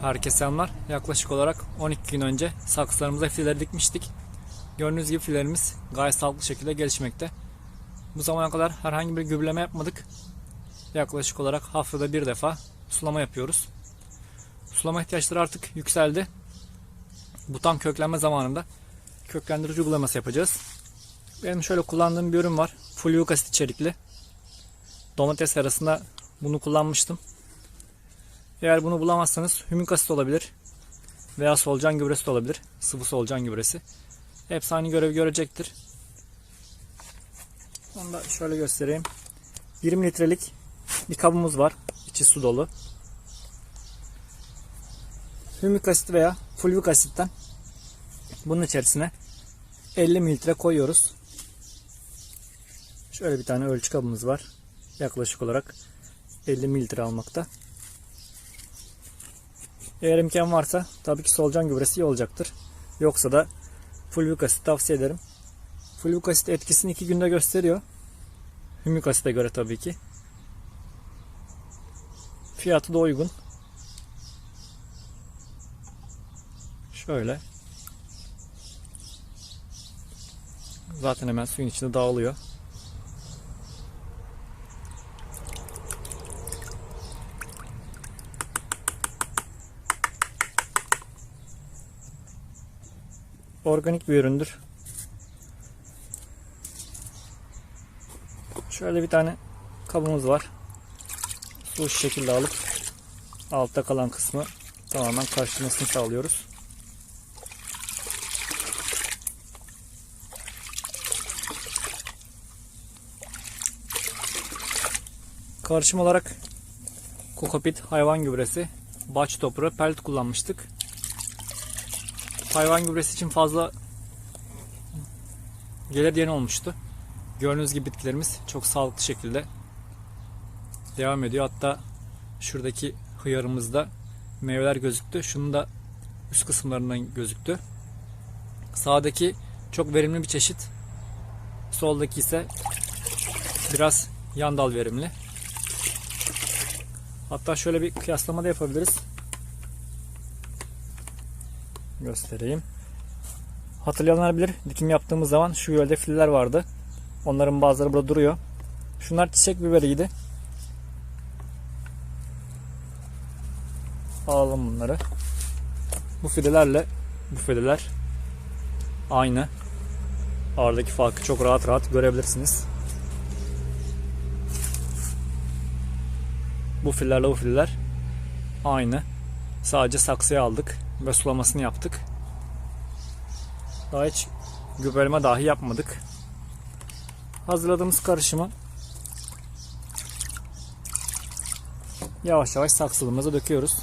Herkese selamlar. Yaklaşık olarak 12 gün önce saksılarımıza fileleri dikmiştik. Gördüğünüz gibi filelerimiz gayet sağlıklı şekilde gelişmekte. Bu zamana kadar herhangi bir gübreleme yapmadık. Yaklaşık olarak haftada bir defa sulama yapıyoruz. Sulama ihtiyaçları artık yükseldi. Bu tam köklenme zamanında köklendirici uygulaması yapacağız. Benim şöyle kullandığım bir ürün var. Fulvic asit içerikli. Domates arasında bunu kullanmıştım. Eğer bunu bulamazsanız hümik asit olabilir. Veya solucan gübresi de olabilir. Sıvı solucan gübresi. Hepsi aynı görevi görecektir. Onu da şöyle göstereyim. 20 litrelik bir kabımız var. İçi su dolu. Hümik asit veya fulvik asitten bunun içerisine 50 mililitre koyuyoruz. Şöyle bir tane ölçü kabımız var. Yaklaşık olarak 50 mililitre almakta. Eğer imkan varsa tabii ki solucan gübresi iyi olacaktır. Yoksa da fulvik asit tavsiye ederim. Fulvik asit etkisini 2 günde gösteriyor. Hümik asite göre tabii ki. Fiyatı da uygun. Şöyle. Zaten hemen suyun içinde dağılıyor. Organik bir üründür. Şöyle bir tane kabımız var. Su şu şekilde alıp altta kalan kısmı tamamen karıştırmasını sağlıyoruz. Karışım olarak kokopit hayvan gübresi, baç toprağı, pelt kullanmıştık. Hayvan gübresi için fazla gelir diyen olmuştu. Gördüğünüz gibi bitkilerimiz çok sağlıklı şekilde devam ediyor. Hatta şuradaki hıyarımızda meyveler gözüktü. Şunun da üst kısımlarından gözüktü. Sağdaki çok verimli bir çeşit. Soldaki ise biraz yan dal verimli. Hatta şöyle bir kıyaslama da yapabiliriz. Göstereyim. Hatırlayanlar bilir. Dikim yaptığımız zaman şu yölde filler vardı. Onların bazıları burada duruyor. Şunlar çiçek biberiydi. Alalım bunları. Bu fidelerle bu fideler aynı. Aradaki farkı çok rahat rahat görebilirsiniz. Bu fillerle bu filler aynı. Sadece saksıya aldık ve sulamasını yaptık. Daha hiç gübreleme dahi yapmadık. Hazırladığımız karışımı yavaş yavaş saksılığımıza döküyoruz.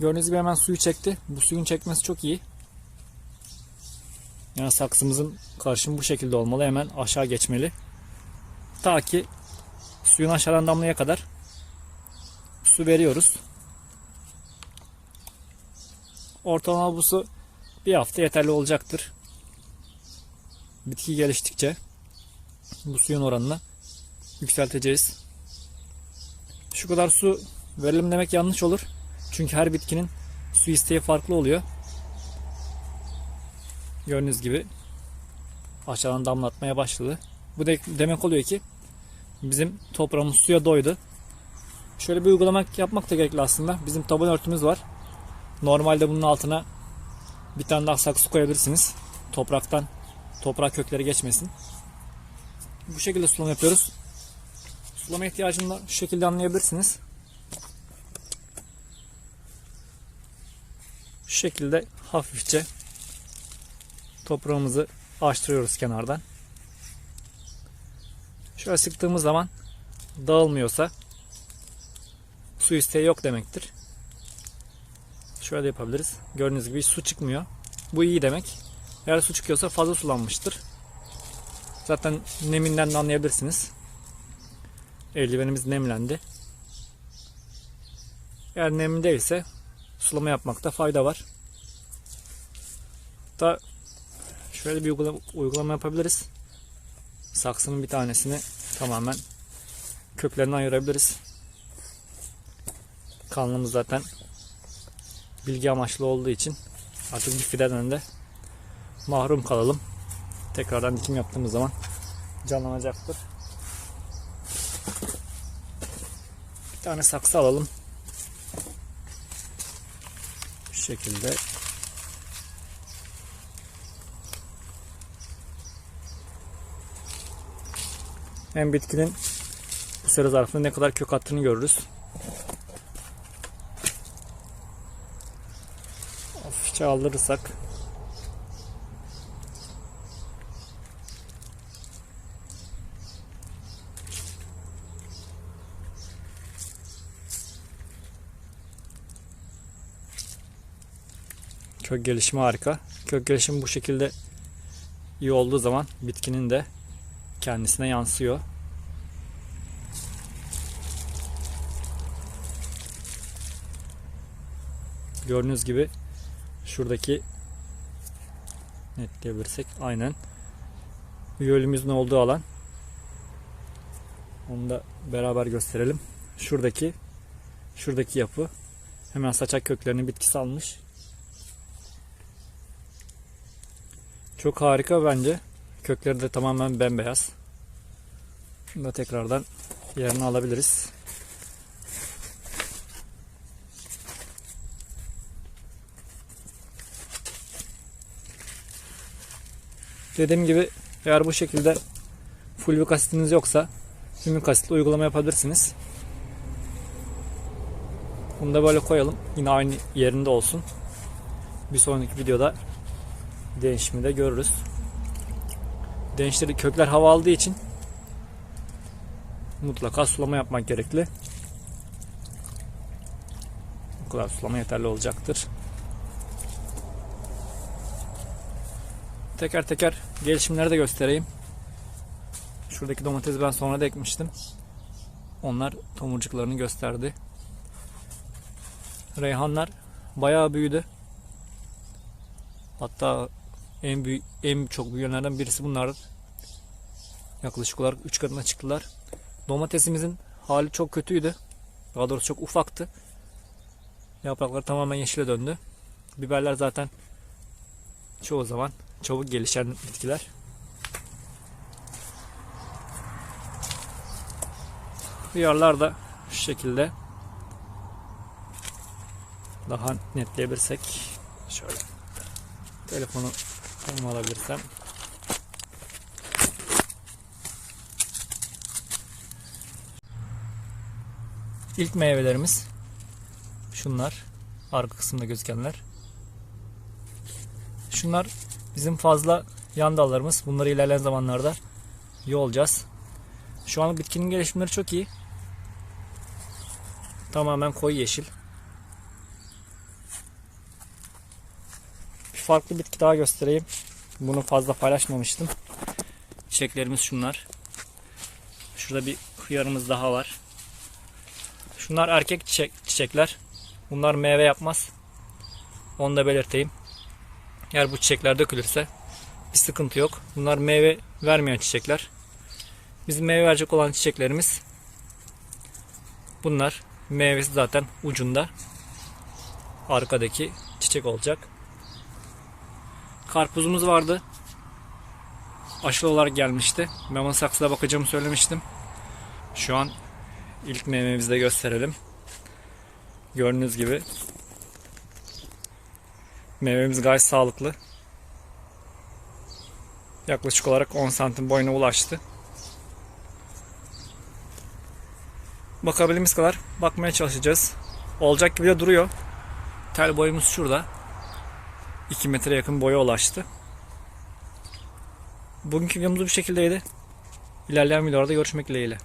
Gördüğünüz gibi hemen suyu çekti. Bu suyun çekmesi çok iyi. Yani saksımızın karışımı bu şekilde olmalı. Hemen aşağı geçmeli. Ta ki suyun aşağıdan damlaya kadar su veriyoruz. Ortalama bu su bir hafta yeterli olacaktır. Bitki geliştikçe bu suyun oranını yükselteceğiz. Şu kadar su verelim demek yanlış olur. Çünkü her bitkinin su isteği farklı oluyor. Gördüğünüz gibi aşağıdan damlatmaya başladı. Bu de demek oluyor ki bizim toprağımız suya doydu. Şöyle bir uygulama yapmak da gerekli aslında. Bizim taban örtümüz var. Normalde bunun altına bir tane daha saksı koyabilirsiniz. Topraktan toprak kökleri geçmesin. Bu şekilde sulama yapıyoruz. Sulama ihtiyacını da şu şekilde anlayabilirsiniz. Şu şekilde hafifçe toprağımızı açtırıyoruz kenardan. Şöyle sıktığımız zaman dağılmıyorsa su isteği yok demektir. Şöyle yapabiliriz. Gördüğünüz gibi su çıkmıyor. Bu iyi demek. Eğer su çıkıyorsa fazla sulanmıştır. Zaten neminden de anlayabilirsiniz. Eldivenimiz nemlendi. Eğer nemindeyse sulama yapmakta fayda var. Da şöyle bir uygulama, uygulama yapabiliriz. Saksının bir tanesini tamamen köklerinden ayırabiliriz. Kanalımız zaten bilgi amaçlı olduğu için artık bir fideden de mahrum kalalım. Tekrardan dikim yaptığımız zaman canlanacaktır. Bir tane saksı alalım. Bu şekilde hem bitkinin bu süre zarfında ne kadar kök attığını görürüz. Aldırırsak Kök gelişimi harika. Kök gelişimi bu şekilde iyi olduğu zaman bitkinin de kendisine yansıyor. Gördüğünüz gibi şuradaki netleyebilirsek aynen üyölümüzün olduğu alan onu da beraber gösterelim. Şuradaki şuradaki yapı hemen saçak köklerini bitkisi almış. Çok harika bence. Kökleri de tamamen bembeyaz. Şunu da tekrardan yerine alabiliriz. Dediğim gibi eğer bu şekilde fulvik asitiniz yoksa hümik asitle uygulama yapabilirsiniz. Bunu da böyle koyalım. Yine aynı yerinde olsun. Bir sonraki videoda değişimi de görürüz. Değişleri kökler hava aldığı için mutlaka sulama yapmak gerekli. Bu kadar sulama yeterli olacaktır. Teker teker gelişimleri de göstereyim. Şuradaki domatesi ben sonra da ekmiştim. Onlar tomurcuklarını gösterdi. Reyhanlar bayağı büyüdü. Hatta en büyük en çok büyüyenlerden birisi bunlar. Yaklaşık olarak 3 katına çıktılar. Domatesimizin hali çok kötüydü. Daha doğrusu çok ufaktı. Yaprakları tamamen yeşile döndü. Biberler zaten çoğu zaman çabuk gelişen bitkiler. Hıyarlar da şu şekilde. Daha netleyebilirsek şöyle telefonu alabilirsem. İlk meyvelerimiz şunlar. Arka kısımda gözükenler. Şunlar bizim fazla yan dallarımız bunları ilerleyen zamanlarda yolacağız şu an bitkinin gelişimleri çok iyi tamamen koyu yeşil bir farklı bitki daha göstereyim. Bunu fazla paylaşmamıştım. Çiçeklerimiz şunlar. Şurada bir hıyarımız daha var. Şunlar erkek çiçek, çiçekler. Bunlar meyve yapmaz. Onu da belirteyim. Eğer bu çiçekler dökülürse bir sıkıntı yok. Bunlar meyve vermeyen çiçekler. Bizim meyve verecek olan çiçeklerimiz bunlar. Meyvesi zaten ucunda. Arkadaki çiçek olacak. Karpuzumuz vardı. Aşılı olarak gelmişti. Ben saksıda bakacağımı söylemiştim. Şu an ilk meyvemizi de gösterelim. Gördüğünüz gibi meyvemiz gayet sağlıklı. Yaklaşık olarak 10 santim boyuna ulaştı. Bakabildiğimiz kadar bakmaya çalışacağız. Olacak gibi de duruyor. Tel boyumuz şurada. 2 metre yakın boya ulaştı. Bugünkü videomuz bu şekildeydi. İlerleyen videolarda görüşmek dileğiyle.